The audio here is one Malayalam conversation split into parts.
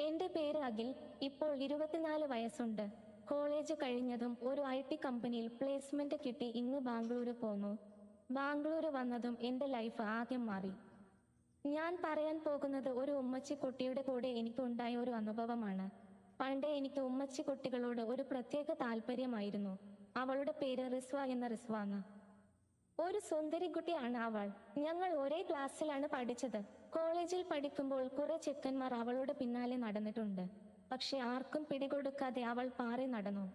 എന്റെ പേര് അഖിൽ ഇപ്പോൾ ഇരുപത്തിനാല് വയസ്സുണ്ട്. കോളേജ് കഴിഞ്ഞതും ഒരു ഐ ടി കമ്പനിയിൽ പ്ലേസ്മെന്റ് കിട്ടി ഇന്ന് ബാംഗ്ലൂര് പോന്നു. ബാംഗ്ലൂര് വന്നതും എന്റെ ലൈഫ് ആദ്യം മാറി. ഞാൻ പറയാൻ പോകുന്നത് ഒരു ഉമ്മച്ചിക്കുട്ടിയുടെ കൂടെ എനിക്കുണ്ടായ ഒരു അനുഭവമാണ്. പണ്ടേ എനിക്ക് ഉമ്മച്ചിക്കുട്ടികളോട് ഒരു പ്രത്യേക താല്പര്യമായിരുന്നു. അവളുടെ പേര് റിസ്വ എന്ന റിസ്വാന്ന് ഒരു സുന്ദരി കുട്ടിയാണ് അവൾ. ഞങ്ങൾ ഒരേ ക്ലാസ്സിലാണ് പഠിച്ചത്. കോളേജിൽ പഠിക്കുമ്പോൾ കുറെ ചെക്കന്മാർ അവളുടെ പിന്നാലെ നടന്നിട്ടുണ്ട്. പക്ഷെ ആർക്കും പിടികൊടുക്കാതെ അവൾ പാറി നടന്നു.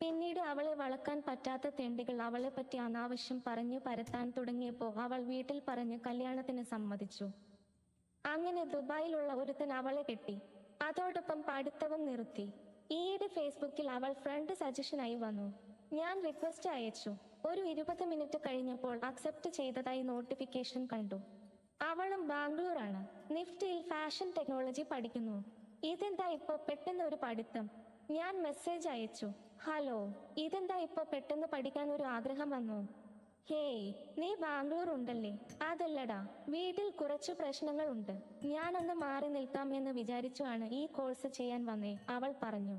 പിന്നീട് അവളെ വളക്കാൻ പറ്റാത്ത തെണ്ടികൾ അവളെ പറ്റി അനാവശ്യം പറഞ്ഞു പരത്താൻ തുടങ്ങിയപ്പോൾ അവൾ വീട്ടിൽ പറഞ്ഞ് കല്യാണത്തിന് സമ്മതിച്ചു. അങ്ങനെ ദുബായിലുള്ള ഒരുത്തൻ അവളെ കെട്ടി. അതോടൊപ്പം പഠിത്തവും നിർത്തി. ഈയിടെ ഫേസ്ബുക്കിൽ അവൾ ഫ്രണ്ട് സജഷനായി വന്നു. ഞാൻ റിക്വസ്റ്റ് അയച്ചു. ഒരു ഇരുപത് മിനിറ്റ് കഴിഞ്ഞപ്പോൾ അക്സെപ്റ്റ് ചെയ്തതായി നോട്ടിഫിക്കേഷൻ കണ്ടു. അവളും ബാംഗ്ലൂരാണ്. നിഫ്റ്റിയിൽ ഫാഷൻ ടെക്നോളജി പഠിക്കുന്നു. ഇതെന്താ ഇപ്പോ പെട്ടെന്ന് ഒരു പഠിത്തം? ഞാൻ മെസ്സേജ് അയച്ചു. ഹലോ ഇതെന്താ ഇപ്പോ പെട്ടെന്ന് പഠിക്കാൻ ഒരു ആഗ്രഹം വന്നു? ഹേയ് നീ ബാംഗ്ലൂർ ഉണ്ടല്ലേ അതല്ലടാ വീട്ടിൽ കുറച്ച് കുറച്ചു പ്രശ്നങ്ങളുണ്ട്. ഞാനൊന്ന് മാറി നിൽക്കാം എന്ന് വിചാരിച്ചുമാണ് ഈ കോഴ്സ് ചെയ്യാൻ വന്നേ അവൾ പറഞ്ഞു.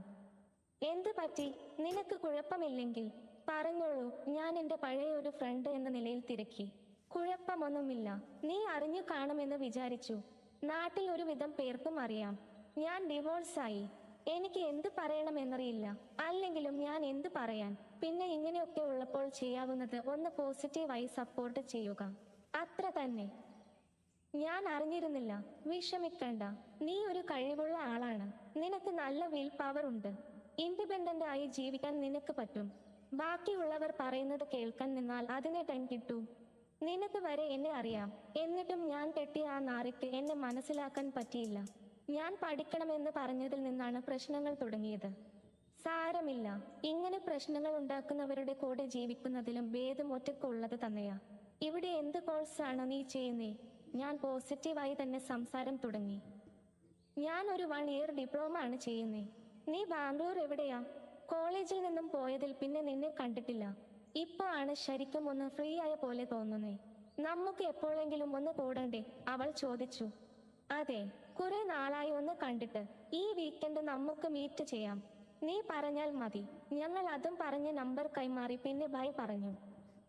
എന്ത് പറ്റി? നിനക്ക് കുഴപ്പമില്ലെങ്കിൽ? പറഞ്ഞോളൂ ഞാൻ എന്റെ പഴയ ഒരു ഫ്രണ്ട് എന്ന നിലയിൽ തിരക്കി. കുഴപ്പമൊന്നുമില്ല നീ അറിഞ്ഞു കാണുമെന്ന് വിചാരിച്ചു. നാട്ടിൽ ഒരുവിധം പേർക്കും അറിയാം. ഞാൻ ഡിവോഴ്സായി എനിക്ക് എന്ത് പറയണമെന്നറിയില്ല. അല്ലെങ്കിലും ഞാൻ എന്ത് പറയാൻ? പിന്നെ ഇങ്ങനെയൊക്കെ ഉള്ളപ്പോൾ ചെയ്യാവുന്നത് ഒന്ന് പോസിറ്റീവായി സപ്പോർട്ട് ചെയ്യുക. അത്ര തന്നെ. ഞാൻ അറിഞ്ഞിരുന്നില്ല. വിഷമിക്കണ്ട. നീ ഒരു കഴിവുള്ള ആളാണ്. നിനക്ക് നല്ല വിൽ പവർ ഉണ്ട്. ഇൻഡിപെൻഡന്റ് ആയി ജീവിക്കാൻ നിനക്ക് പറ്റും. ബാക്കിയുള്ളവർ പറയുന്നത് കേൾക്കാൻ നിന്നാൽ അതിനെ ടൈം കിട്ടൂ. നിനക്ക് വരെ എന്നെ അറിയാം. എന്നിട്ടും ഞാൻ കെട്ടിയ ആ നാറിക്ക് എന്നെ മനസ്സിലാക്കാൻ പറ്റിയില്ല. ഞാൻ പഠിക്കണമെന്ന് പറഞ്ഞതിൽ നിന്നാണ് പ്രശ്നങ്ങൾ തുടങ്ങിയത്. സാരമില്ല. ഇങ്ങനെ പ്രശ്നങ്ങൾ ഉണ്ടാക്കുന്നവരുടെ കൂടെ ജീവിക്കുന്നതിലും ഭേദം ഒറ്റക്കുള്ളത് തന്നെയാ. ഇവിടെ എന്ത് കോഴ്സാണ് നീ ചെയ്യുന്നേ? ഞാൻ പോസിറ്റീവായി തന്നെ സംസാരം തുടങ്ങി. ഞാൻ ഒരു വൺ ഇയർ ഡിപ്ലോമ ആണ് ചെയ്യുന്നേ. നീ ബാംഗ്ലൂർ എവിടെയാ? കോളേജിൽ നിന്നും പോയതിൽ പിന്നെ നിന്നെ കണ്ടിട്ടില്ല. ഇപ്പോ ആണ് ശരിക്കും ഒന്ന് ഫ്രീ ആയ പോലെ തോന്നുന്നേ. നമുക്ക് എപ്പോഴെങ്കിലും ഒന്ന് കൂടണ്ടേ? അവൾ ചോദിച്ചു. അതെ കുറെ നാളായി ഒന്ന് കണ്ടിട്ട് ഈ വീക്കെൻഡ് നമുക്ക് മീറ്റ് ചെയ്യാം. നീ പറഞ്ഞാൽ മതി. ഞങ്ങൾ അതും പറഞ്ഞ് നമ്പർ കൈമാറി പിന്നെ ബൈ പറഞ്ഞു.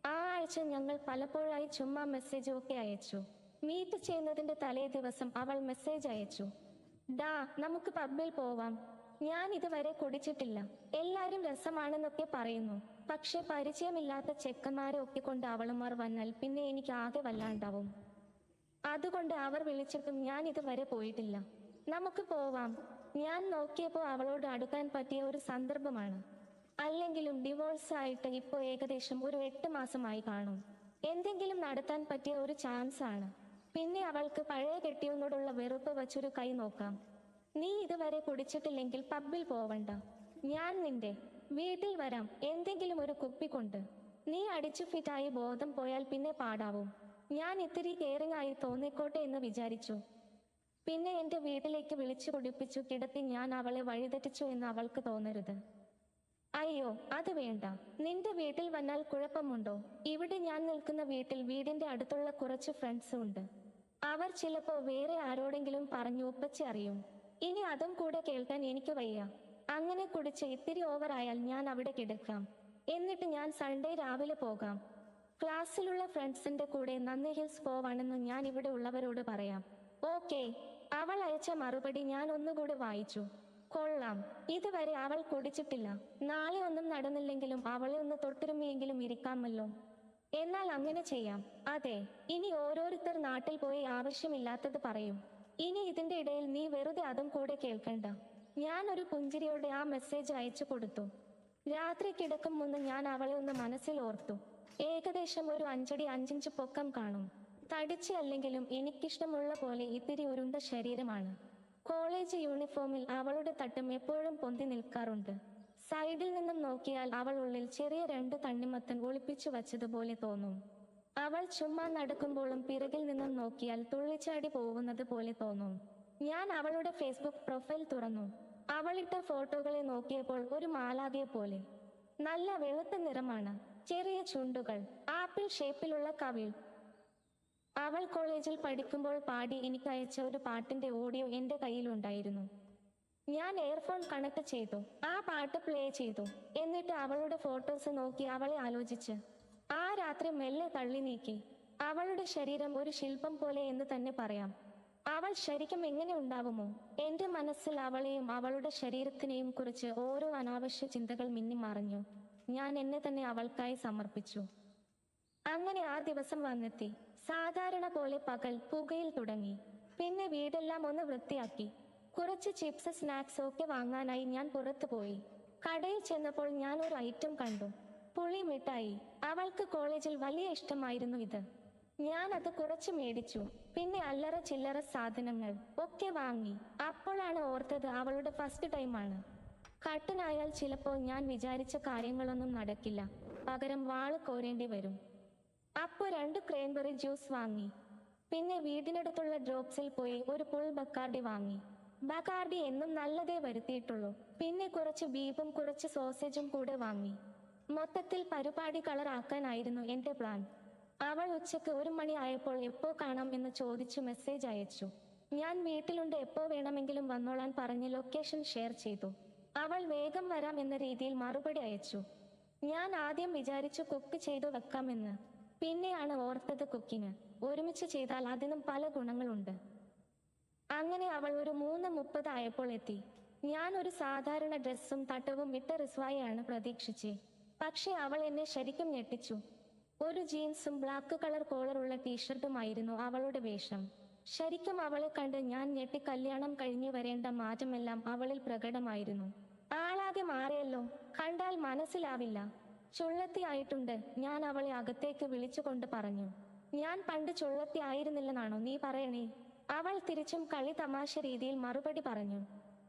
ആ ആഴ്ച ഞങ്ങൾ പലപ്പോഴായി ചുമ്മാ മെസ്സേജ് ഒക്കെ അയച്ചു. മീറ്റ് ചെയ്യുന്നതിന്റെ തലേ ദിവസം അവൾ മെസ്സേജ് അയച്ചു. ഡാ നമുക്ക് പബ്ബിൽ പോവാം. ഞാൻ ഇതുവരെ കുടിച്ചിട്ടില്ല. എല്ലാരും രസമാണെന്നൊക്കെ പറയുന്നു. പക്ഷെ പരിചയമില്ലാത്ത ചെക്കന്മാരെ ഒക്കെ കൊണ്ട് അവളുമാർ വന്നാൽ പിന്നെ എനിക്ക് ആകെ വല്ലാണ്ടാവും. അതുകൊണ്ട് അവർ വിളിച്ചിട്ടും ഞാൻ ഇതുവരെ പോയിട്ടില്ല. നമുക്ക് പോവാം. ഞാൻ നോക്കിയപ്പോൾ അവളോട് അടുക്കാൻ പറ്റിയ ഒരു സന്ദർഭമാണ്. അല്ലെങ്കിലും ഡിവോഴ്സ് ആയിട്ട് ഇപ്പോ ഏകദേശം ഒരു എട്ട് മാസമായി കാണും. എന്തെങ്കിലും നടത്താൻ പറ്റിയ ഒരു ചാൻസ് ആണ്. പിന്നെ അവൾക്ക് പഴയ കെട്ടിയവനോടുള്ള വെറുപ്പ് വച്ചൊരു കൈ നോക്കാം. നീ ഇതുവരെ കുടിച്ചിട്ടില്ലെങ്കിൽ പബ്ബിൽ പോവണ്ട. ഞാൻ നിന്റെ വീട്ടിൽ വരാം. എന്തെങ്കിലും ഒരു കുപ്പി കൊണ്ട് നീ അടിച്ചു ഫിറ്റായി ബോധം പോയാൽ പിന്നെ പാടാവും. ഞാൻ ഇത്തിരി കെയറിംഗ് ആയി തോന്നിക്കോട്ടെ എന്ന് വിചാരിച്ചു. പിന്നെ എന്റെ വീട്ടിലേക്ക് വിളിച്ചു കുടിപ്പിച്ചു കിടത്തി ഞാൻ അവളെ വഴിതെറ്റിച്ചു എന്ന് അവൾക്ക് തോന്നരുത്. അയ്യോ അത് വേണ്ട. നിന്റെ വീട്ടിൽ വന്നാൽ കുഴപ്പമുണ്ടോ? ഇവിടെ ഞാൻ നിൽക്കുന്ന വീട്ടിൽ വീടിന്റെ അടുത്തുള്ള കുറച്ച് ഫ്രണ്ട്സ് ഉണ്ട്. അവർ ചിലപ്പോ വേറെ ആരോടെങ്കിലും പറഞ്ഞു ഉപ്പച്ചി അറിയും. ഇനി അതും കൂടെ കേൾക്കാൻ എനിക്ക് വയ്യ. അങ്ങനെ കുടിച്ച് ഇത്തിരി ഓവറായാൽ ഞാൻ അവിടെ കിടക്കാം. എന്നിട്ട് ഞാൻ സൺഡേ രാവിലെ പോകാം. ക്ലാസ്സിലുള്ള ഫ്രണ്ട്സിന്റെ കൂടെ നന്ദി ഹിൽസ് പോവാണെന്ന് ഞാൻ ഇവിടെ ഉള്ളവരോട് പറയാം. ഓക്കെ അവൾ അയച്ച മറുപടി ഞാൻ ഒന്നുകൂടെ വായിച്ചു. കൊള്ളാം ഇതുവരെ അവൾ കുടിച്ചിട്ടില്ല. നാളെ ഒന്നും നടന്നില്ലെങ്കിലും അവളെ ഒന്ന് തൊട്ടുരുമിയെങ്കിലും ഇരിക്കാമല്ലോ. എന്നാൽ അങ്ങനെ ചെയ്യാം. അതെ ഇനി ഓരോരുത്തർ നാട്ടിൽ പോയി ആവശ്യമില്ലാത്തത് പറയും. ഇനി ഇതിന്റെ ഇടയിൽ നീ വെറുതെ അതും കൂടെ കേൾക്കണ്ട. ഞാൻ ഒരു പുഞ്ചിരിയോടെ ആ മെസ്സേജ് അയച്ചു കൊടുത്തു. രാത്രി കിടക്കും മുന്ന് ഞാൻ അവളെ ഒന്ന് മനസ്സിൽ ഓർത്തു. ഏകദേശം ഒരു അഞ്ചടി അഞ്ചിഞ്ച് പൊക്കം കാണും. തടിച്ച് അല്ലെങ്കിലും എനിക്കിഷ്ടമുള്ള പോലെ ഇത്തിരി ഉരുണ്ട ശരീരമാണ്. കോളേജ് യൂണിഫോമിൽ അവളുടെ തട്ടും എപ്പോഴും പൊന്തി നിൽക്കാറുണ്ട്. സൈഡിൽ നിന്നും നോക്കിയാൽ അവൾ ഉള്ളിൽ ചെറിയ രണ്ട് തണ്ണിമത്തൻ ഒളിപ്പിച്ചു വച്ചതുപോലെ തോന്നും. അവൾ ചുമ്മാ നടക്കുമ്പോഴും പിറകിൽ നിന്നും നോക്കിയാൽ തുള്ളിച്ചാടി പോകുന്നത് പോലെ തോന്നും. ഞാൻ അവളുടെ ഫേസ്ബുക്ക് പ്രൊഫൈൽ തുറന്നു. അവളിട്ട ഫോട്ടോകളെ നോക്കിയപ്പോൾ ഒരു മാലാകയെ പോലെ. നല്ല വെളുത്ത നിറമാണ് ചെറിയ ചുണ്ടുകൾ ആപ്പിൾ ഷേപ്പിലുള്ള കവിൾ. അവൾ കോളേജിൽ പഠിക്കുമ്പോൾ പാടി എനിക്ക് അയച്ച ഒരു പാട്ടിന്റെ ഓഡിയോ എന്റെ കയ്യിലുണ്ടായിരുന്നു ഞാൻ എയർഫോൺ കണക്ട് ചെയ്തു ആ പാട്ട് പ്ലേ ചെയ്തു എന്നിട്ട് അവളുടെ ഫോട്ടോസ് നോക്കി അവളെ ആലോചിച്ച്. ആ രാത്രി മെല്ലെ തള്ളി നീക്കി. അവളുടെ ശരീരം ഒരു ശില്പം പോലെ എന്ന് തന്നെ പറയാം. അവൾ ശരിക്കും എങ്ങനെ ഉണ്ടാവുമോ? എന്റെ മനസ്സിൽ അവളെയും അവളുടെ ശരീരത്തിനെയും കുറിച്ച് ഓരോ അനാവശ്യ ചിന്തകൾ മിന്നിമറിഞ്ഞു ഞാൻ എന്നെ തന്നെ അവൾക്കായി സമർപ്പിച്ചു. അങ്ങനെ ആ ദിവസം വന്നെത്തി. സാധാരണ പോലെ പകൽ പുകയിൽ തുടങ്ങി. പിന്നെ വീടെല്ലാം ഒന്ന് വൃത്തിയാക്കി. കുറച്ച് ചിപ്സ് സ്നാക്സ് ഒക്കെ വാങ്ങാനായി ഞാൻ പുറത്തു പോയി. കടയിൽ ചെന്നപ്പോൾ ഞാൻ ഒരു ഐറ്റം കണ്ടു. പുളി മിഠായി അവൾക്ക് കോളേജിൽ വലിയ ഇഷ്ടമായിരുന്നു ഇത്. ഞാൻ അത് കുറച്ച് മേടിച്ചു. പിന്നെ അല്ലറ ചില്ലറ സാധനങ്ങൾ ഒക്കെ വാങ്ങി. അപ്പോഴാണ് ഓർത്തത് അവളുടെ ഫസ്റ്റ് ടൈമാണ് കട്ടനായാൽ ചിലപ്പോൾ ഞാൻ വിചാരിച്ച കാര്യങ്ങളൊന്നും നടക്കില്ല. പകരം വാൾ കോരേണ്ടി വരും. അപ്പോ രണ്ട് ക്രേൻബെറി ജ്യൂസ് വാങ്ങി. പിന്നെ വീടിനടുത്തുള്ള ഡ്രോപ്സിൽ പോയി ഒരു പുൾ ബക്കാർഡി വാങ്ങി. ബക്കാർഡി എന്നും നല്ലതേ വരുത്തിയിട്ടുള്ളൂ. പിന്നെ കുറച്ച് ബീഫും കുറച്ച് സോസേജും കൂടെ വാങ്ങി. മൊത്തത്തിൽ പരിപാടി കളറാക്കാനായിരുന്നു എന്റെ പ്ലാൻ അവൾ ഉച്ചയ്ക്ക് ഒരു മണി ആയപ്പോൾ എപ്പോ കാണാം എന്ന് ചോദിച്ചു മെസ്സേജ് അയച്ചു. ഞാൻ വീട്ടിലുണ്ട്. എപ്പോ വേണമെങ്കിലും വന്നോളാൻ പറഞ്ഞ് ലൊക്കേഷൻ ഷെയർ ചെയ്തു. അവൾ വേഗം വരാം എന്ന രീതിയിൽ മറുപടി അയച്ചു. ഞാൻ ആദ്യം വിചാരിച്ചു കുക്ക് ചെയ്തു വെക്കാമെന്ന് പിന്നെയാണ് ഓർത്തത് കുക്കിങ് ഒരുമിച്ച് ചെയ്താൽ അതിനും പല ഗുണങ്ങളുണ്ട്. അങ്ങനെ അവൾ ഒരു മൂന്ന് മുപ്പത് ആയപ്പോൾ എത്തി. ഞാൻ ഒരു സാധാരണ ഡ്രസ്സും തട്ടവും ഇട്ട റിസ്വായാണ് പ്രതീക്ഷിച്ചേ. പക്ഷെ അവൾ എന്നെ ശരിക്കും ഞെട്ടിച്ചു. ഒരു ജീൻസും ബ്ലാക്ക് കളർ കോളറുള്ള ടീഷർട്ടുമായിരുന്നു അവളുടെ വേഷം. ശരിക്കും അവളെ കണ്ട് ഞാൻ ഞെട്ടി കല്യാണം കഴിഞ്ഞു വരേണ്ട മാറ്റമെല്ലാം അവളിൽ പ്രകടമായിരുന്നു. ആളാകെ മാറിയല്ലോ കണ്ടാൽ മനസ്സിലാവില്ല. ചുള്ളത്തി ആയിട്ടുണ്ട് ഞാൻ അവളെ അകത്തേക്ക് വിളിച്ചുകൊണ്ട് പറഞ്ഞു. ഞാൻ പണ്ട് ചുള്ളത്തി ആയിരുന്നില്ലെന്നാണോ നീ പറയണേ? അവൾ തിരിച്ചും കളി തമാശ രീതിയിൽ മറുപടി പറഞ്ഞു.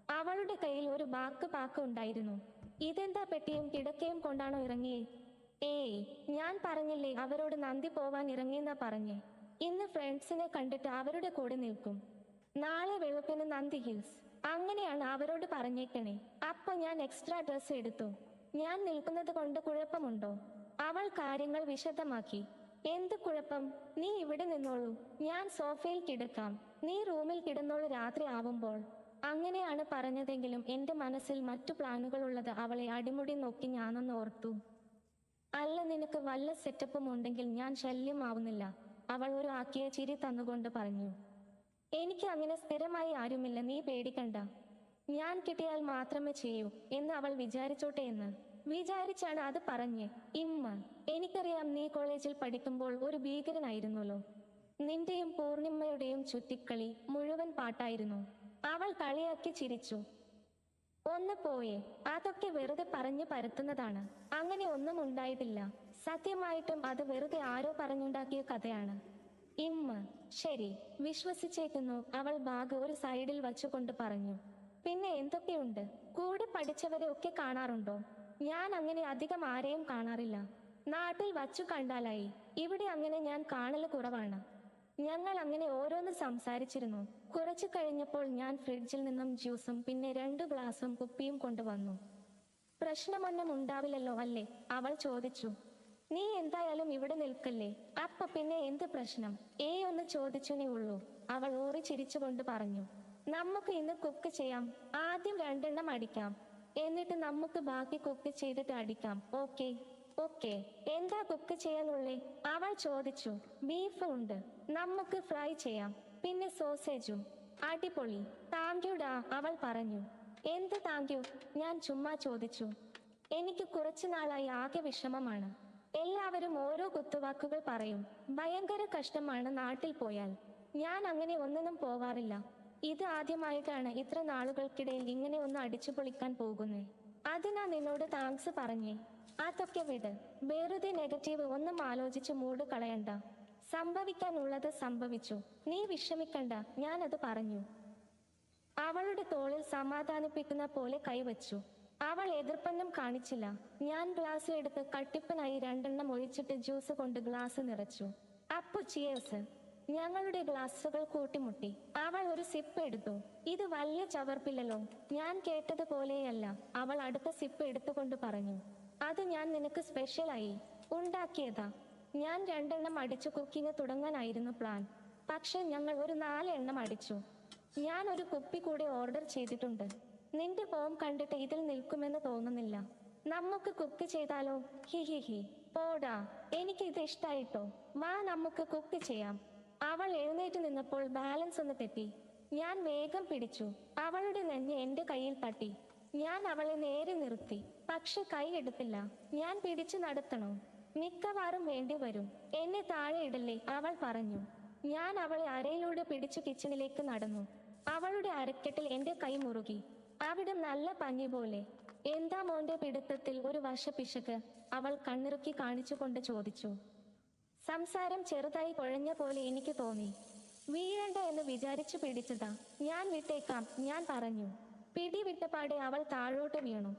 അവളുടെ കയ്യിൽ ഒരു ബാക്ക് പാക്ക് ഉണ്ടായിരുന്നു. ഇതെന്താ പെട്ടിയും കിടക്കയും കൊണ്ടാണോ ഇറങ്ങിയേ? ഏയ് ഞാൻ പറഞ്ഞില്ലേ അവരോട് നന്ദി പോവാൻ ഇറങ്ങിയെന്നാ പറഞ്ഞേ. ഇന്ന് ഫ്രണ്ട്സിനെ കണ്ടിട്ട് അവരുടെ കൂടെ നിൽക്കും. നാളെ വെളുപ്പിന് നന്ദി ഹിൽസ്. അങ്ങനെയാണ് അവരോട് പറഞ്ഞേക്കണേ. അപ്പൊ ഞാൻ എക്സ്ട്രാ ഡ്രസ് എടുത്തു. ഞാൻ നിൽക്കുന്നത് കൊണ്ട് കുഴപ്പമുണ്ടോ? അവൾ കാര്യങ്ങൾ വിശദമാക്കി. എന്ത് കുഴപ്പം? നീ ഇവിടെ നിന്നോളൂ. ഞാൻ സോഫയിൽ കിടക്കാം. നീ റൂമിൽ കിടന്നോളൂ രാത്രി ആവുമ്പോൾ. അങ്ങനെയാണ് പറഞ്ഞതെങ്കിലും എന്റെ മനസ്സിൽ മറ്റു പ്ലാനുകളുള്ളത് അവളെ അടിമുടി നോക്കി ഞാനൊന്ന് ഓർത്തു. അല്ല നിനക്ക് വല്ല സെറ്റപ്പും ഉണ്ടെങ്കിൽ ഞാൻ ശല്യമാവുന്നില്ല. അവൾ ഒരു ആക്കിയ ചിരി തന്നുകൊണ്ട് പറഞ്ഞു. എനിക്ക് അങ്ങനെ സ്ഥിരമായി ആരുമില്ല നീ പേടിക്കണ്ട. ഞാൻ കിട്ടിയാൽ മാത്രമേ ചെയ്യൂ എന്ന് അവൾ വിചാരിച്ചോട്ടെ എന്ന്. വിചാരിച്ചാണ് അത് പറഞ്ഞേ. ഇമ്മ എനിക്കറിയാം നീ കോളേജിൽ പഠിക്കുമ്പോൾ ഒരു ഭീകരനായിരുന്നല്ലോ. നിന്റെയും പൂർണിമയുടെയും ചുറ്റിക്കളി മുഴുവൻ പാട്ടായിരുന്നു. അവൾ കളിയാക്കി ചിരിച്ചു. ഒന്ന് പോയേ. അതൊക്കെ വെറുതെ പറഞ്ഞു പരത്തുന്നതാണ്. അങ്ങനെ ഒന്നും ഉണ്ടായിട്ടില്ല. സത്യമായിട്ടും അത് വെറുതെ ആരോ പറഞ്ഞുണ്ടാക്കിയ കഥയാണ്. ഇമ്മ ശരി വിശ്വസിച്ചേക്കുന്നു. അവൾ ബാഗ് ഒരു സൈഡിൽ വച്ചുകൊണ്ട് പറഞ്ഞു. പിന്നെ എന്തൊക്കെയുണ്ട്? കൂടെ പഠിച്ചവരെ ഒക്കെ കാണാറുണ്ടോ? ഞാൻ അങ്ങനെ അധികം ആരെയും കാണാറില്ല. നാട്ടിൽ വച്ചു കണ്ടാലായി. ഇവിടെ അങ്ങനെ ഞാൻ കാണൽ കുറവാണ്. ഞങ്ങൾ അങ്ങനെ ഓരോന്ന് സംസാരിച്ചിരുന്നു. കുറച്ചു കഴിഞ്ഞപ്പോൾ ഞാൻ ഫ്രിഡ്ജിൽ നിന്നും ജ്യൂസും പിന്നെ രണ്ട് ഗ്ലാസും കുപ്പിയും കൊണ്ടുവന്നു. പ്രശ്നമൊന്നും ഉണ്ടാവില്ലല്ലോ അല്ലേ? അവൾ ചോദിച്ചു. നീ എന്തായാലും ഇവിടെ നിൽക്കല്ലേ? അപ്പ പിന്നെ എന്ത് പ്രശ്നം? ഏ ഒന്ന് ചോദിച്ചനേ ഉള്ളൂ. അവൾ ഊറി ചിരിച്ചുകൊണ്ട് പറഞ്ഞു. നമുക്ക് ഇന്ന് കുക്ക് ചെയ്യാം. ആദ്യം രണ്ടെണ്ണം അടിക്കാം. എന്നിട്ട് നമുക്ക് ബാക്കി കുക്ക് ചെയ്തിട്ട് അടിക്കാം. ഓക്കെ. ഓക്കെ എന്താ കുക്ക് ചെയ്യാനുള്ളേ? അവൾ ചോദിച്ചു ബീഫ് ഉണ്ട് നമുക്ക് ഫ്രൈ ചെയ്യാം. പിന്നെ സോസേജും. അടിപൊളി. താങ്ക് യുടാ അവൾ പറഞ്ഞു. എന്ത് താങ്ക് യു ഞാൻ ചുമ്മാ ചോദിച്ചു. എനിക്ക് കുറച്ചു നാളായി ആകെ വിഷമമാണ്. എല്ലാവരും ഓരോ കുത്തുവാക്കുകൾ പറയും. ഭയങ്കര കഷ്ടമാണ് നാട്ടിൽ പോയാൽ. ഞാൻ അങ്ങനെ ഒന്നിനും പോവാറില്ല. ഇത് ആദ്യമായിട്ടാണ് ഇത്ര നാളുകൾക്കിടയിൽ ഇങ്ങനെ ഒന്ന് അടിച്ചു പൊളിക്കാൻ പോകുന്നേ അതിനാ നിന്നോട് താങ്ക്സ് പറഞ്ഞേ. അതൊക്കെ വിട്. വെറുതെ നെഗറ്റീവ് ഒന്നും ആലോചിച്ച് മൂട് കളയണ്ട. സംഭവിക്കാനുള്ളത് സംഭവിച്ചു. നീ വിഷമിക്കണ്ട. ഞാനത് പറഞ്ഞു. അവളുടെ തോളിൽ സമാധാനിപ്പിക്കുന്ന പോലെ കൈവച്ചു. അവൾ എതിർപ്പൊന്നും കാണിച്ചില്ല. ഞാൻ ഗ്ലാസ് എടുത്ത് കട്ടിപ്പനായി രണ്ടെണ്ണം ഒഴിച്ചിട്ട് ജ്യൂസ് കൊണ്ട് ഗ്ലാസ് നിറച്ചു. അപ്പു ചിയേഴ്സ് ഞങ്ങളുടെ ഗ്ലാസുകൾ കൂട്ടിമുട്ടി. അവൾ ഒരു സിപ്പ് എടുത്തു. ഇത് വലിയ ചവർപ്പില്ലല്ലോ. ഞാൻ കേട്ടതുപോലെയല്ല. അവൾ അടുത്ത സിപ്പ് എടുത്തുകൊണ്ട് പറഞ്ഞു. അത് ഞാൻ നിനക്ക് സ്പെഷ്യലായി ഉണ്ടാക്കിയതാ. ഞാൻ രണ്ടെണ്ണം അടിച്ചു കുക്കിംഗ് തുടങ്ങാനായിരുന്നു പ്ലാൻ പക്ഷെ ഞങ്ങൾ ഒരു നാലെണ്ണം അടിച്ചു. ഞാൻ ഒരു കുപ്പി കൂടി ഓർഡർ ചെയ്തിട്ടുണ്ട്. നിന്റെ ഫോം കണ്ടിട്ട് ഇതിൽ നിൽക്കുമെന്ന് തോന്നുന്നില്ല. നമുക്ക് കുക്ക് ചെയ്താലോ? ഹി ഹി ഹി. പോടാ. എനിക്ക് ഇത് ഇഷ്ടായിട്ടോ? വാ നമുക്ക് കുക്ക് ചെയ്യാം. അവൾ എഴുന്നേറ്റ് നിന്നപ്പോൾ ബാലൻസ് ഒന്ന് തെറ്റി. ഞാൻ വേഗം പിടിച്ചു. അവളുടെ നെഞ്ഞ് എന്റെ കയ്യിൽ തട്ടി. ഞാൻ അവളെ നേരെ നിർത്തി പക്ഷെ കൈ എടുത്തില്ല. ഞാൻ പിടിച്ചു നടത്തണോ. മിക്കവാറും വേണ്ടി വരും. എന്നെ താഴെ ഇടല്ലേ അവൾ പറഞ്ഞു. ഞാൻ അവളെ അരയിലൂടെ പിടിച്ചു കിച്ചണിലേക്ക് നടന്നു. അവളുടെ അരക്കെട്ടിൽ എന്റെ കൈ മുറുകി. അവിടെ നല്ല പഞ്ഞി പോലെ. എന്താ മോന്റെ പിടുത്തത്തിൽ ഒരു വശപിശക് അവൾ കണ്ണിറുക്കി കാണിച്ചുകൊണ്ട് ചോദിച്ചു. സംസാരം ചെറുതായി കുഴഞ്ഞ പോലെ എനിക്ക് തോന്നി. വീഴണ്ട എന്ന് വിചാരിച്ചു പിടിച്ചതാ. ഞാൻ വിട്ടേക്കാം. ഞാൻ പറഞ്ഞു. പിടി വിട്ടപാടെ അവൾ താഴോട്ട് വീണു.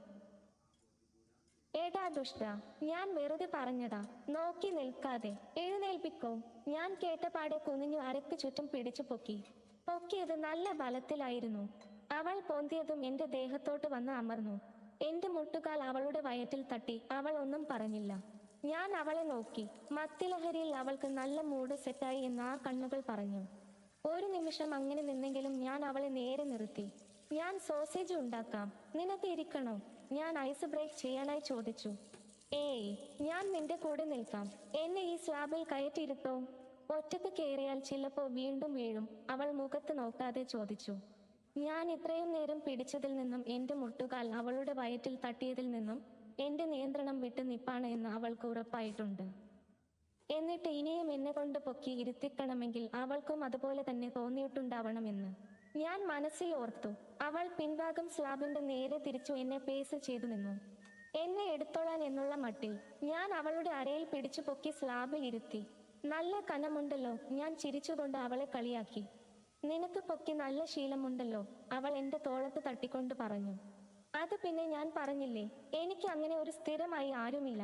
ഏടാ ദുഷ്ട ഞാൻ വെറുതെ പറഞ്ഞതാ. നോക്കി നിൽക്കാതെ. എഴുന്നേൽപ്പിക്കോ. ഞാൻ കേട്ടപാടെ കുനിഞ്ഞു അരക്ക് ചുറ്റും പിടിച്ചു പൊക്കി. പൊക്കിയത് നല്ല ബലത്തിലായിരുന്നു. അവൾ പൊന്തിയതും എന്റെ ദേഹത്തോട്ട് വന്ന് അമർന്നു. എന്റെ മുട്ടുകാൽ അവളുടെ വയറ്റിൽ തട്ടി. അവൾ ഒന്നും പറഞ്ഞില്ല. ഞാൻ അവളെ നോക്കി. മത്തിലഹരിയിൽ അവൾക്ക് നല്ല മൂഡ് സെറ്റായി എന്ന് ആ കണ്ണുകൾ പറഞ്ഞു. ഒരു നിമിഷം അങ്ങനെ നിന്നെങ്കിലും ഞാൻ അവളെ നേരെ നിർത്തി. ഞാൻ സോസേജ് ഉണ്ടാക്കാം. നിനക്ക് ഇരിക്കണോ? ഞാൻ ഐസ് ബ്രേക്ക് ചെയ്യാനായി ചോദിച്ചു. ഏയ് ഞാൻ നിന്റെ കൂടെ നിൽക്കാം. എന്നെ ഈ സ്ലാബിൽ കയറ്റിയിരുത്തോ? ഒറ്റയ്ക്ക് കയറിയാൽ ചിലപ്പോ വീണ്ടും വീഴും. അവൾ മുഖത്ത് നോക്കാതെ ചോദിച്ചു. ഞാൻ ഇത്രയും നേരം പിടിച്ചതിൽ നിന്നും എന്റെ മുട്ടുകാൽ അവളുടെ വയറ്റിൽ തട്ടിയതിൽ നിന്നും എന്റെ നിയന്ത്രണം വിട്ട് നിപ്പാണ് എന്ന് അവൾക്ക് ഉറപ്പായിട്ടുണ്ട്. എന്നിട്ട് ഇനിയും എന്നെ കൊണ്ട് പൊക്കി ഇരുത്തിക്കണമെങ്കിൽ അവൾക്കും അതുപോലെ തന്നെ തോന്നിയിട്ടുണ്ടാവണമെന്ന്. ഞാൻ മനസ്സിൽ ഓർത്തു. അവൾ പിൻഭാഗം സ്ലാബിന്റെ നേരെ തിരിച്ചു എന്നെ പേസ് ചെയ്തു നിന്നു. എന്നെ എടുത്തോളാൻ എന്നുള്ള മട്ടിൽ ഞാൻ അവളുടെ അരയിൽ പിടിച്ചു പൊക്കി സ്ലാബിൽ ഇരുത്തി. നല്ല കനമുണ്ടല്ലോ. ഞാൻ ചിരിച്ചുകൊണ്ട് അവളെ കളിയാക്കി. നിനക്ക് പൊക്കി നല്ല ശീലമുണ്ടല്ലോ അവൾ എന്റെ തോളത്ത് തട്ടിക്കൊണ്ട് പറഞ്ഞു. അത് പിന്നെ ഞാൻ പറഞ്ഞില്ലേ? എനിക്ക് അങ്ങനെ ഒരു സ്ഥിരമായി ആരുമില്ല.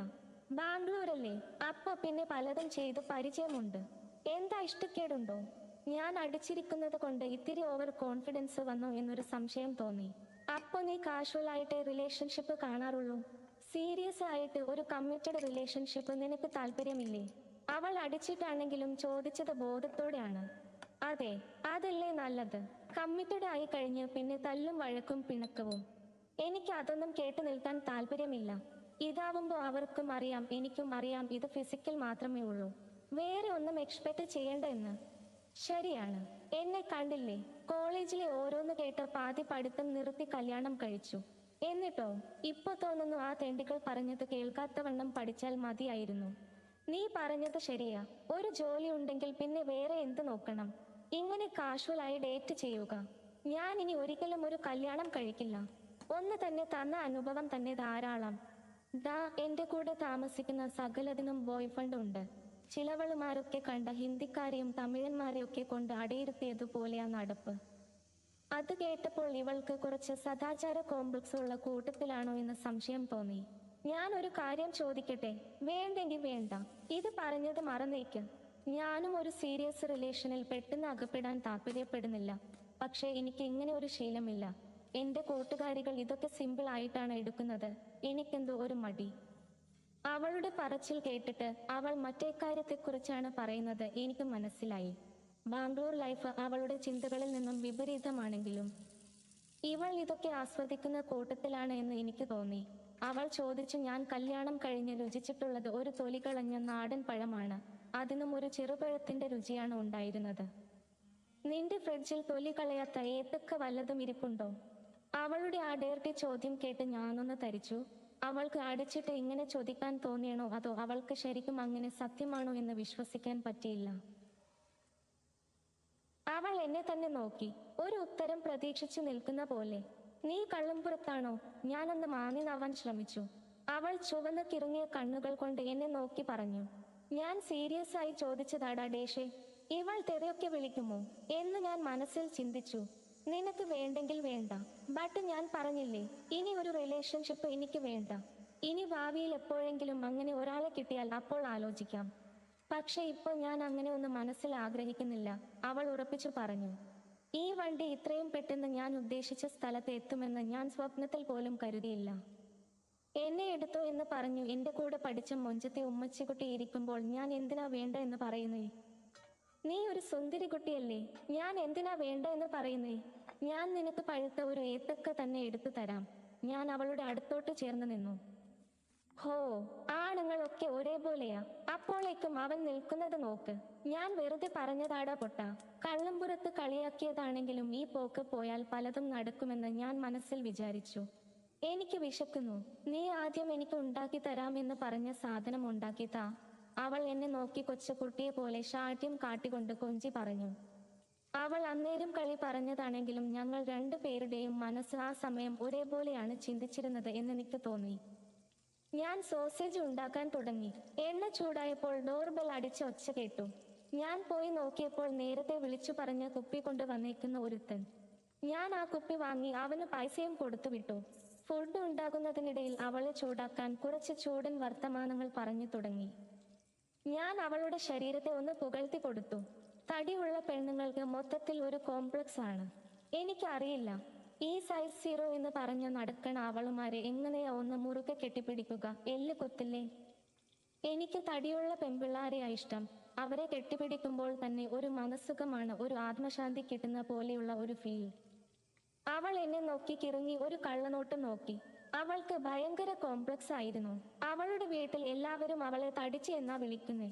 ബാംഗ്ലൂരല്ലേ? അപ്പൊ പിന്നെ പലതും ചെയ്ത് പരിചയമുണ്ട്. എന്താ ഇഷ്ടക്കേടുണ്ടോ? ഞാൻ അടിച്ചിരിക്കുന്നത് കൊണ്ട് ഇത്തിരി ഓവർ കോൺഫിഡൻസ് വന്നു എന്നൊരു സംശയം തോന്നി. അപ്പൊ നീ കാഷ്വൽ ആയിട്ട് റിലേഷൻഷിപ്പ് കാണാറുള്ളൂ? സീരിയസ് ആയിട്ട് ഒരു കമ്മിറ്റഡ് റിലേഷൻഷിപ്പ് നിനക്ക് താല്പര്യമില്ലേ? അവൾ അടിച്ചിട്ടാണെങ്കിലും ചോദിച്ചത് ബോധത്തോടെയാണ്. അതെ അതല്ലേ നല്ലത്. കമ്മിറ്റഡ് ആയി കഴിഞ്ഞ് പിന്നെ തല്ലും വഴക്കും പിണക്കവും. എനിക്ക് അതൊന്നും കേട്ടു നിൽക്കാൻ താല്പര്യമില്ല. ഇതാവുമ്പോ അവർക്കും അറിയാം എനിക്കും അറിയാം ഇത് ഫിസിക്കൽ മാത്രമേ ഉള്ളൂ. വേറെ ഒന്നും എക്സ്പെക്ട് ചെയ്യേണ്ട എന്ന്. ശരിയാണ്. എന്നെ കണ്ടില്ലേ? കോളേജിലെ ഓരോന്ന് കേട്ട പാതി പഠിത്തം നിർത്തി കല്യാണം കഴിച്ചു. എന്നിട്ടോ? ഇപ്പൊ തോന്നുന്നു ആ തെണ്ടികൾ പറഞ്ഞത് കേൾക്കാത്തവണ്ണം പഠിച്ചാൽ മതിയായിരുന്നു. നീ പറഞ്ഞത് ശരിയാ. ഒരു ജോലി ഉണ്ടെങ്കിൽ പിന്നെ വേറെ എന്ത് നോക്കണം? ഇങ്ങനെ കാഷ്വലായി ഡേറ്റ് ചെയ്യുക. ഞാൻ ഇനി ഒരിക്കലും ഒരു കല്യാണം കഴിക്കില്ല. ഒന്ന് തന്നെ തന്ന അനുഭവം തന്നെ ധാരാളം. ദാ എന്റെ കൂടെ താമസിക്കുന്ന സകലതിനും ബോയ്ഫ്രണ്ട് ഉണ്ട്. ചിലവളുമാരൊക്കെ കണ്ട ഹിന്ദിക്കാരെയും തമിഴന്മാരെയൊക്കെ കൊണ്ട് അടിയിരുത്തിയതുപോലെയാ നടപ്പ്. അത് കേട്ടപ്പോൾ ഇവൾക്ക് കുറച്ച് സദാചാര കോംപ്ലക്സ് ഉള്ള കൂട്ടത്തിലാണോ എന്ന് സംശയം തോന്നി. ഞാൻ ഒരു കാര്യം ചോദിക്കട്ടെ? വേണ്ടെങ്കിൽ വേണ്ട. ഇത് പറഞ്ഞത് മറന്നേക്ക്. ഞാനും ഒരു സീരിയസ് റിലേഷനിൽ പെട്ടെന്ന് അകപ്പെടാൻ താല്പര്യപ്പെടുന്നില്ല. പക്ഷേ എനിക്ക് ഇങ്ങനെ ഒരു ശീലമില്ല. എന്റെ കൂട്ടുകാരികൾ ഇതൊക്കെ സിമ്പിൾ ആയിട്ടാണ് എടുക്കുന്നത്. എനിക്കെന്തോ ഒരു മടി. അവളുടെ പറച്ചിൽ കേട്ടിട്ട് അവൾ മറ്റേ കാര്യത്തെക്കുറിച്ചാണ് പറയുന്നത് എനിക്ക് മനസ്സിലായി. ബാംഗ്ലൂർ ലൈഫ് അവളുടെ ചിന്തകളിൽ നിന്നും വിപരീതമാണെങ്കിലും ഇവൾ ഇതൊക്കെ ആസ്വദിക്കുന്ന കൂട്ടത്തിലാണ് എന്ന് എനിക്ക് തോന്നി. അവൾ ചോദിച്ചു ഞാൻ കല്യാണം കഴിഞ്ഞ് രുചിച്ചിട്ടുള്ളത് ഒരു തൊലി കളഞ്ഞ നാടൻ പഴമാണ്. അതിനും ഒരു ചെറുപഴത്തിന്റെ രുചിയാണ് ഉണ്ടായിരുന്നത്. നിന്റെ ഫ്രിഡ്ജിൽ തൊലി കളയാത്ത ഏതൊക്കെ വല്ലതും ഇരിപ്പുണ്ടോ? അവളുടെ ആ ഡേർട്ടി ചോദ്യം കേട്ട് ഞാനൊന്ന് തരിച്ചു. അവൾക്ക് അടച്ചിട്ട് ഇങ്ങനെ ചോദിക്കാൻ തോന്നിയണോ? അതോ അവൾക്ക് ശരിക്കും അങ്ങനെ സത്യമാണോ എന്ന് വിശ്വസിക്കാൻ പറ്റിയില്ല? അവൾ എന്നെ തന്നെ നോക്കി. ഒരു ഉത്തരം പ്രതീക്ഷിച്ചു നിൽക്കുന്ന പോലെ. നീ കള്ളുംപുറത്താണോ ഞാനൊന്ന് മാന്യനാവാൻ ശ്രമിച്ചു. അവൾ ചുവന്ന് കിറങ്ങിയ കണ്ണുകൾ കൊണ്ട് എന്നെ നോക്കി പറഞ്ഞു. ഞാൻ സീരിയസ് ആയി ചോദിച്ചതാടാ ഡേഷേ. ഇവൾ തെറിയൊക്കെ വിളിക്കുമോ? എന്ന് ഞാൻ മനസ്സിൽ ചിന്തിച്ചു. നിനക്ക് വേണ്ടെങ്കിൽ വേണ്ട. ബട്ട് ഞാൻ പറഞ്ഞില്ലേ ഇനി ഒരു റിലേഷൻഷിപ്പ് എനിക്ക് വേണ്ട. ഇനി ഭാവിയിൽ എപ്പോഴെങ്കിലും അങ്ങനെ ഒരാളെ കിട്ടിയാൽ അപ്പോൾ ആലോചിക്കാം. പക്ഷെ ഇപ്പോൾ ഞാൻ അങ്ങനെ ഒന്ന് മനസ്സിൽ ആഗ്രഹിക്കുന്നില്ല. അവൾ ഉറപ്പിച്ചു പറഞ്ഞു ഈ വണ്ടി ഇത്രയും പെട്ടെന്ന് ഞാൻ ഉദ്ദേശിച്ച സ്ഥലത്ത് എത്തുമെന്ന് ഞാൻ സ്വപ്നത്തിൽ പോലും കരുതിയില്ല. എന്നെ എടുത്തോ എന്ന് പറഞ്ഞു എന്റെ കൂടെ പഠിച്ച മൊഞ്ചത്തെ ഉമ്മച്ചിക്കുട്ടി ഇരിക്കുമ്പോൾ ഞാൻ എന്തിനാ വേണ്ട എന്ന് പറയുന്നേ? നീ ഒരു സുന്ദരി കുട്ടിയല്ലേ? ഞാൻ എന്തിനാ വേണ്ട എന്ന് പറയുന്നേ? ഞാൻ നിനക്ക് പഴുത്ത ഒരു ഏത്തക്ക തന്നെ എടുത്തു തരാം. ഞാൻ അവളുടെ അടുത്തോട്ട് ചേർന്ന് നിന്നു. ഹോ ആണുങ്ങളൊക്കെ ഒരേപോലെയാ. അപ്പോഴേക്കും അവൻ നിൽക്കുന്നത് നോക്ക്. ഞാൻ വെറുതെ പറഞ്ഞതാടാ പൊട്ട. കള്ളംപുറത്ത് കളിയാക്കിയതാണെങ്കിലും ഈ പോക്ക് പോയാൽ പലതും നടക്കുമെന്ന് ഞാൻ മനസ്സിൽ വിചാരിച്ചു. എനിക്ക് വിശക്കുന്നു. നീ ആദ്യം എനിക്ക് ഉണ്ടാക്കി തരാമെന്ന് പറഞ്ഞ സാധനം ഉണ്ടാക്കി താ. അവൾ എന്നെ നോക്കി കൊച്ചുകുട്ടിയെ പോലെ ഷാഠ്യം കാട്ടിക്കൊണ്ട് കൊഞ്ചി പറഞ്ഞു. അവൾ അന്നേരം കളി പറഞ്ഞതാണെങ്കിലും ഞങ്ങൾ രണ്ടുപേരുടെയും മനസ്സ് ആ സമയം ഒരേപോലെയാണ് ചിന്തിച്ചിരുന്നത് എന്ന് എന്നെനിക്ക് തോന്നി. ഞാൻ സോസേജ് ഉണ്ടാക്കാൻ തുടങ്ങി. എണ്ണ ചൂടായപ്പോൾ ഡോർബെൽ അടിച്ച് ഒച്ച കേട്ടു. ഞാൻ പോയി നോക്കിയപ്പോൾ നേരത്തെ വിളിച്ചു പറഞ്ഞ കുപ്പി കൊണ്ട് വന്നേക്കുന്ന ഒരുത്തൻ. ഞാൻ ആ കുപ്പി വാങ്ങി അവന് പൈസയും കൊടുത്തു വിട്ടു. ഫുഡ് ഉണ്ടാകുന്നതിനിടയിൽ അവളെ ചൂടാക്കാൻ കുറച്ച് ചൂടൻ വർത്തമാനങ്ങൾ പറഞ്ഞു തുടങ്ങി. ഞാൻ അവളുടെ ശരീരത്തെ ഒന്ന് പുകഴ്ത്തി കൊടുത്തു. തടിയുള്ള പെണ്ണുങ്ങൾക്ക് മൊത്തത്തിൽ ഒരു കോംപ്ലക്സ് ആണ്. എനിക്കറിയില്ല ഈ സൈസ് സീറോ എന്ന് പറഞ്ഞ നടക്കണ അവളുമാരെ എങ്ങനെയാ ഒന്ന് മുറുകെ കെട്ടിപ്പിടിക്കുക? എല്ല് കൊത്തില്ലേ? എനിക്ക് തടിയുള്ള പെൺപിള്ളാരെയാ ഇഷ്ടം. അവരെ കെട്ടിപ്പിടിക്കുമ്പോൾ തന്നെ ഒരു മനസ്സുഖമാണ് ഒരു ആത്മശാന്തി കിട്ടുന്ന പോലെയുള്ള ഒരു ഫീൽ അവൾ എന്നെ നോക്കി കിറങ്ങി ഒരു കള്ളനോട്ട് നോക്കി. അവൾക്ക് ഭയങ്കര കോംപ്ലക്സ് ആയിരുന്നു. അവളുടെ വീട്ടിൽ എല്ലാവരും അവളെ തടിച്ച് എന്നാ വിളിക്കുന്നേ?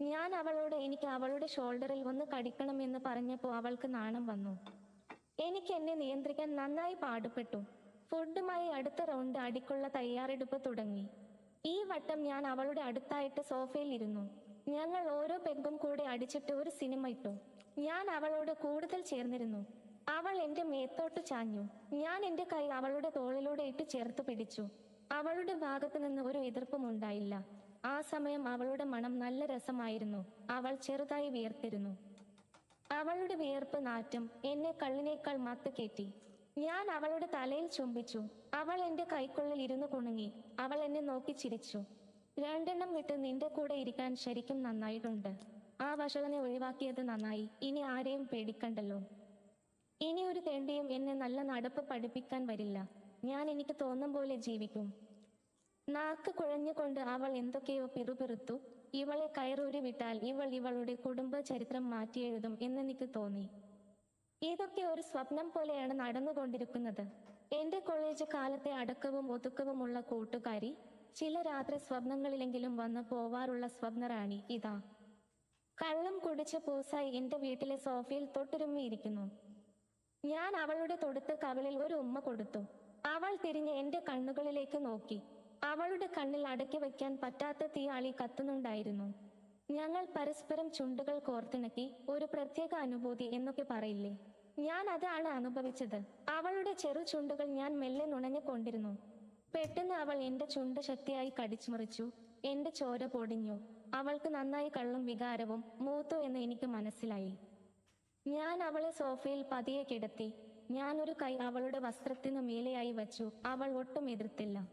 ഞാൻ അവളോട് എനിക്ക് അവളുടെ ഷോൾഡറിൽ ഒന്ന് കടിക്കണമെന്ന് പറഞ്ഞപ്പോൾ അവൾക്ക് നാണം വന്നു. എനിക്ക് എന്നെ നിയന്ത്രിക്കാൻ നന്നായി പാടുപെട്ടു. ഫുഡുമായി അടുത്ത റൗണ്ട് അടിക്കുള്ള തയ്യാറെടുപ്പ് തുടങ്ങി. ഈ വട്ടം ഞാൻ അവളുടെ അടുത്തായിട്ട് സോഫയിൽ ഇരുന്നു. ഞങ്ങൾ ഓരോ പെഗും കൂടെ അടിച്ചിട്ട് ഒരു സിനിമ ഇട്ടു. ഞാൻ അവളോട് കൂടുതൽ ചേർന്നിരുന്നു. അവൾ എന്റെ മേത്തോട്ട് ചാഞ്ഞു. ഞാൻ എന്റെ കൈ അവളുടെ തോളിലൂടെ ഇട്ട് ചേർത്ത് പിടിച്ചു. അവളുടെ ഭാഗത്തു നിന്ന് ഒരു എതിർപ്പും ഉണ്ടായില്ല. ആ സമയം അവളുടെ മണം നല്ല രസമായിരുന്നു. അവൾ ചെറുതായി വിയർത്തിരുന്നു. അവളുടെ വിയർപ്പ് നാറ്റം എന്നെ കള്ളിനേക്കാൾ മത്ത് കയറ്റി ഞാൻ അവളുടെ തലയിൽ ചുംബിച്ചു. അവൾ എന്റെ കൈക്കുള്ളിൽ ഇരുന്ന് കുണുങ്ങി. അവൾ എന്നെ നോക്കി ചിരിച്ചു. രണ്ടെണ്ണം വിട്ട് നിന്റെ കൂടെ ഇരിക്കാൻ ശരിക്കും നന്നായിട്ടുണ്ട്. ആ വഷളനെ ഒഴിവാക്കിയത് നന്നായി. ഇനി ആരെയും പേടിക്കണ്ടല്ലോ. ഇനി ഒരു തെണ്ടിയും എന്നെ നല്ല നടപ്പ് പഠിപ്പിക്കാൻ വരില്ല. ഞാൻ എനിക്ക് തോന്നും പോലെ ജീവിക്കും. നാക്ക് കുഴഞ്ഞുകൊണ്ട് അവൾ എന്തൊക്കെയോ പിറുപിറുത്തു. ഇവളെ കയറൂരി വിട്ടാൽ ഇവൾ ഇവളുടെ കുടുംബ ചരിത്രം മാറ്റിയെഴുതും എന്നെനിക്ക് തോന്നി. ഇതൊക്കെ ഒരു സ്വപ്നം പോലെയാണ് നടന്നുകൊണ്ടിരിക്കുന്നത് എന്റെ കോളേജ് കാലത്തെ അടക്കവും ഒതുക്കവുമുള്ള കൂട്ടുകാരി ചില രാത്രി സ്വപ്നങ്ങളിലെങ്കിലും വന്ന് പോവാറുള്ള സ്വപ്നറാണി ഇതാ. കള്ളം കുടിച്ച പൂസായി എന്റെ വീട്ടിലെ സോഫയിൽ തൊട്ടുരുമ്മിയിരിക്കുന്നു ഞാൻ അവളുടെ തൊടുത്ത് കവിളിൽ ഒരു ഉമ്മ കൊടുത്തു. അവൾ തിരിഞ്ഞ് എന്റെ കണ്ണുകളിലേക്ക് നോക്കി. അവളുടെ കണ്ണിൽ അടക്കി വെക്കാൻ പറ്റാത്ത തീയാളി കത്തുന്നുണ്ടായിരുന്നു. ഞങ്ങൾ പരസ്പരം ചുണ്ടുകൾ കോർത്തിണക്കി ഒരു പ്രത്യേക അനുഭൂതി എന്നൊക്കെ പറയില്ലേ? ഞാൻ അതാണ് അനുഭവിച്ചത്. അവളുടെ ചെറു ചുണ്ടുകൾ ഞാൻ മെല്ലെ നുണഞ്ഞുകൊണ്ടിരുന്നു പെട്ടെന്ന് അവൾ എന്റെ ചുണ്ട് ശക്തിയായി കടിച്ചു മുറിച്ചു എന്റെ ചോര പൊടിഞ്ഞു. അവൾക്ക് നന്നായി കള്ളും വികാരവും മൂത്തു എന്ന് എനിക്ക് മനസ്സിലായി. ഞാൻ അവളെ സോഫയിൽ പതിയെ കിടത്തി. ഞാൻ ഒരു കൈ അവളുടെ വസ്ത്രത്തിനു മേലെയായി വച്ചു. അവൾ ഒട്ടും എതിർത്തില്ല.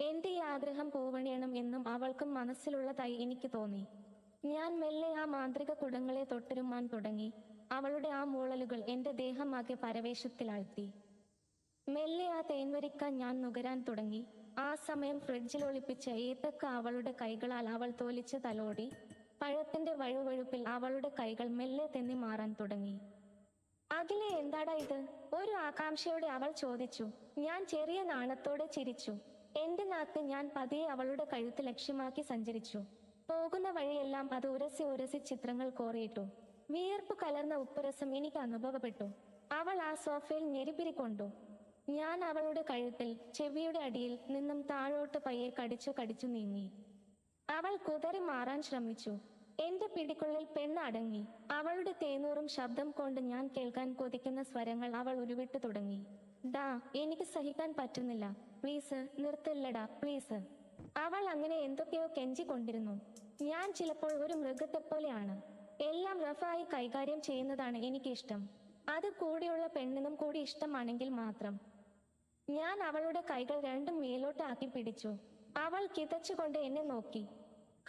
എന്റെ ഈ ആഗ്രഹം പോവണേണം എന്നും അവൾക്കും മനസ്സിലുള്ളതായി എനിക്ക് തോന്നി. ഞാൻ മെല്ലെ ആ മാന്ത്രിക കുടങ്ങളെ തൊട്ടിരുമാൻ തുടങ്ങി. അവളുടെ ആ മൂളലുകൾ എന്റെ ദേഹമാകെ പരവേശത്തിലാഴ്ത്തി. മെല്ലെ ആ തേൻവരിക്ക ഞാൻ നുകരാൻ തുടങ്ങി. ആ സമയം ഫ്രിഡ്ജിൽ ഒളിപ്പിച്ച ഏത്തക്ക അവളുടെ കൈകളാൽ അവൾ തോലിച്ച് തലോടി. പഴത്തിന്റെ വഴുവഴുപ്പിൽ അവളുടെ കൈകൾ മെല്ലെ തെന്നി മാറാൻ തുടങ്ങി. അഖിലെ എന്താടാ ഇത്? ഒരു ആകാംക്ഷയോടെ അവൾ ചോദിച്ചു. ഞാൻ ചെറിയ നാണത്തോടെ ചിരിച്ചു. എന്റെ നാക്ക് ഞാൻ പതിയെ അവളുടെ കഴുത്ത് ലക്ഷ്യമാക്കി സഞ്ചരിച്ചു. പോകുന്ന വഴിയെല്ലാം അത് ഉരസി ഉരസി ചിത്രങ്ങൾ കോറിയിട്ടു. വിയർപ്പ് കലർന്ന ഉപ്പുരസം എനിക്ക് അനുഭവപ്പെട്ടു. അവൾ ആ സോഫയിൽ ഞെരിപിരി കൊണ്ടു. ഞാൻ അവളുടെ കഴുത്തിൽ ചെവിയുടെ അടിയിൽ നിന്നും താഴോട്ട് പയ്യെ കടിച്ചു കടിച്ചു നീങ്ങി. അവൾ കുതറി മാറാൻ ശ്രമിച്ചു. എന്റെ പിടിക്കുള്ളിൽ പെണ്ണ് അടങ്ങി അവളുടെ തേനൂറും ശബ്ദം കൊണ്ട് ഞാൻ കേൾക്കാൻ കൊതിക്കുന്ന സ്വരങ്ങൾ അവൾ ഉരുവിട്ടു തുടങ്ങി. ഡാ എനിക്ക് സഹിക്കാൻ പറ്റുന്നില്ല. പ്ലീസ് നിർത്തില്ലടാ പ്ലീസ്. അവൾ അങ്ങനെ എന്തൊക്കെയോ കെഞ്ചിക്കൊണ്ടിരുന്നു ഞാൻ ചിലപ്പോൾ ഒരു മൃഗത്തെ പോലെയാണ് എല്ലാം റഫായി കൈകാര്യം ചെയ്യുന്നതാണ് എനിക്കിഷ്ടം. അത് കൂടിയുള്ള പെണ്ണിനും കൂടി ഇഷ്ടമാണെങ്കിൽ മാത്രം. ഞാൻ അവളുടെ കൈകൾ രണ്ടും മേലോട്ടാക്കി പിടിച്ചു. അവൾ കിതച്ചുകൊണ്ട് എന്നെ നോക്കി.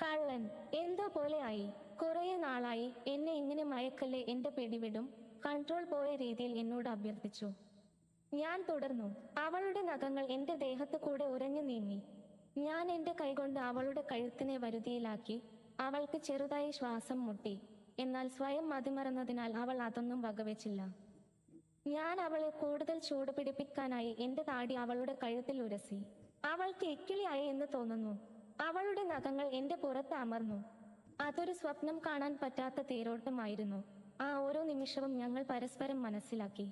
കള്ളൻ എന്തോ പോലെ ആയി. കുറേ നാളായി എന്നെ ഇങ്ങനെ മയക്കല്ലേ എന്റെ പിടിവിടും. കൺട്രോൾ പോയ രീതിയിൽ എന്നോട് അഭ്യർത്ഥിച്ചു. ഞാൻ തുടർന്നു. അവളുടെ നഖങ്ങൾ എന്റെ ദേഹത്ത് കൂടെ ഉരഞ്ഞു നീങ്ങി. ഞാൻ എന്റെ കൈകൊണ്ട് അവളുടെ കഴുത്തിനെ വരുതിയിലാക്കി അവൾക്ക് ചെറുതായി ശ്വാസം മുട്ടി. എന്നാൽ സ്വയം മതിമറന്നതിനാൽ അവൾ അതൊന്നും വകവെച്ചില്ല. ഞാൻ അവളെ കൂടുതൽ ചൂട് പിടിപ്പിക്കാനായി എന്റെ താടി അവളുടെ കഴുത്തിൽ ഉരസി. അവൾക്ക് ഇക്കിളിയായി എന്ന് തോന്നുന്നു. അവളുടെ നഖങ്ങൾ എന്റെ പുറത്ത് അമർന്നു. അതൊരു സ്വപ്നം കാണാൻ പറ്റാത്ത തേരോട്ടമായിരുന്നു. ആ ഓരോ നിമിഷവും ഞങ്ങൾ പരസ്പരം മനസ്സിലാക്കി.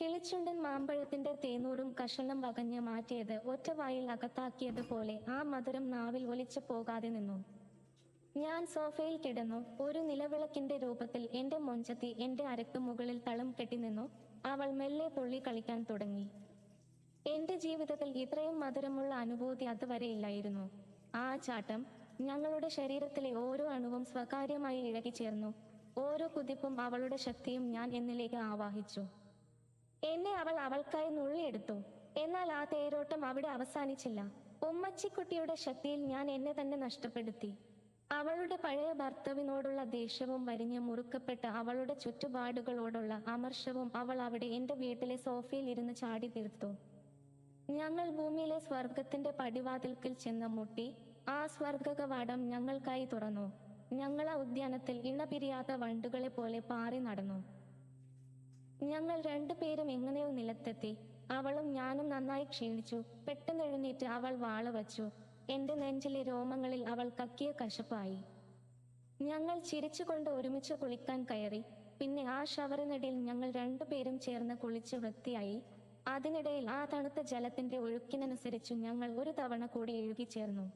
കിളിച്ചുണ്ടൻ മാമ്പഴത്തിന്റെ തേനൂറും കഷണം വകഞ്ഞ് മാറ്റിയത് ഒറ്റവായിൽ അകത്താക്കിയതുപോലെ ആ മധുരം നാവിൽ ഒലിച്ചു പോകാതെ നിന്നു. ഞാൻ സോഫയിൽ കിടന്നു. ഒരു നിലവിളക്കിന്റെ രൂപത്തിൽ എന്റെ മൊഞ്ചത്തി എന്റെ അരക്ക് മുകളിൽ തളം കെട്ടി നിന്നു. അവൾ മെല്ലെ തുള്ളി കളിക്കാൻ തുടങ്ങി. എന്റെ ജീവിതത്തിൽ ഇത്രയും മധുരമുള്ള അനുഭൂതി അതുവരെ ഇല്ലായിരുന്നു. ആ ചാട്ടം ഞങ്ങളുടെ ശരീരത്തിലെ ഓരോ അണുവും സ്വകാര്യമായി ഇഴകിച്ചേർന്നു. ഓരോ കുതിപ്പും അവളുടെ ശക്തിയും ഞാൻ എന്നിലേക്ക് ആവാഹിച്ചു. എന്നെ അവൾ അവൾക്കായി നുള്ളിയെടുത്തു. എന്നാൽ ആ തേരോട്ടം അവിടെ അവസാനിച്ചില്ല. ഉമ്മച്ചിക്കുട്ടിയുടെ ശക്തിയിൽ ഞാൻ എന്നെ തന്നെ നഷ്ടപ്പെടുത്തി. അവളുടെ പഴയ ഭർത്താവിനോടുള്ള ദേഷ്യവും വരിഞ്ഞ് മുറുക്കപ്പെട്ട അവളുടെ ചുറ്റുപാടുകളോടുള്ള അമർഷവും അവൾ അവിടെ എന്റെ വീട്ടിലെ സോഫയിൽ ഇരുന്ന് ചാടി തീർത്തു ഞങ്ങൾ ഭൂമിയിലെ സ്വർഗത്തിന്റെ പടിവാതിൽക്കിൽ ചെന്ന് മുട്ടി ആ സ്വർഗ കവാടം ഞങ്ങൾക്കായി തുറന്നു. ഞങ്ങൾ ആ ഉദ്യാനത്തിൽ ഇണപിരിയാത്ത വണ്ടുകളെ പോലെ പാറി നടന്നു. ഞങ്ങൾ രണ്ടുപേരും എങ്ങനെയോ നിലത്തെത്തി. അവളും ഞാനും നന്നായി ക്ഷീണിച്ചു. പെട്ടെന്ന് എഴുന്നേറ്റ് അവൾ വാള വച്ചു. എന്റെ നെഞ്ചിലെ രോമങ്ങളിൽ അവൾ കക്കിയ കശപ്പായി. ഞങ്ങൾ ചിരിച്ചുകൊണ്ട് ഒരുമിച്ച് കുളിക്കാൻ കയറി. പിന്നെ ആ ഷവറിനിടയിൽ ഞങ്ങൾ രണ്ടുപേരും ചേർന്ന് കുളിച്ച് വൃത്തിയായി അതിനിടയിൽ ആ തണുത്ത ജലത്തിന്റെ ഒഴുക്കിനനുസരിച്ച് ഞങ്ങൾ ഒരു തവണ കൂടി എഴുകിച്ചേർന്നു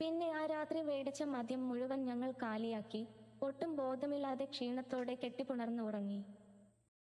പിന്നെ ആ രാത്രി വേടിച്ച മദ്യം മുഴുവൻ ഞങ്ങൾ കാലിയാക്കി. ഒട്ടും ബോധമില്ലാതെ ക്ഷീണത്തോടെ കെട്ടിപ്പുണർന്ന് ഉറങ്ങി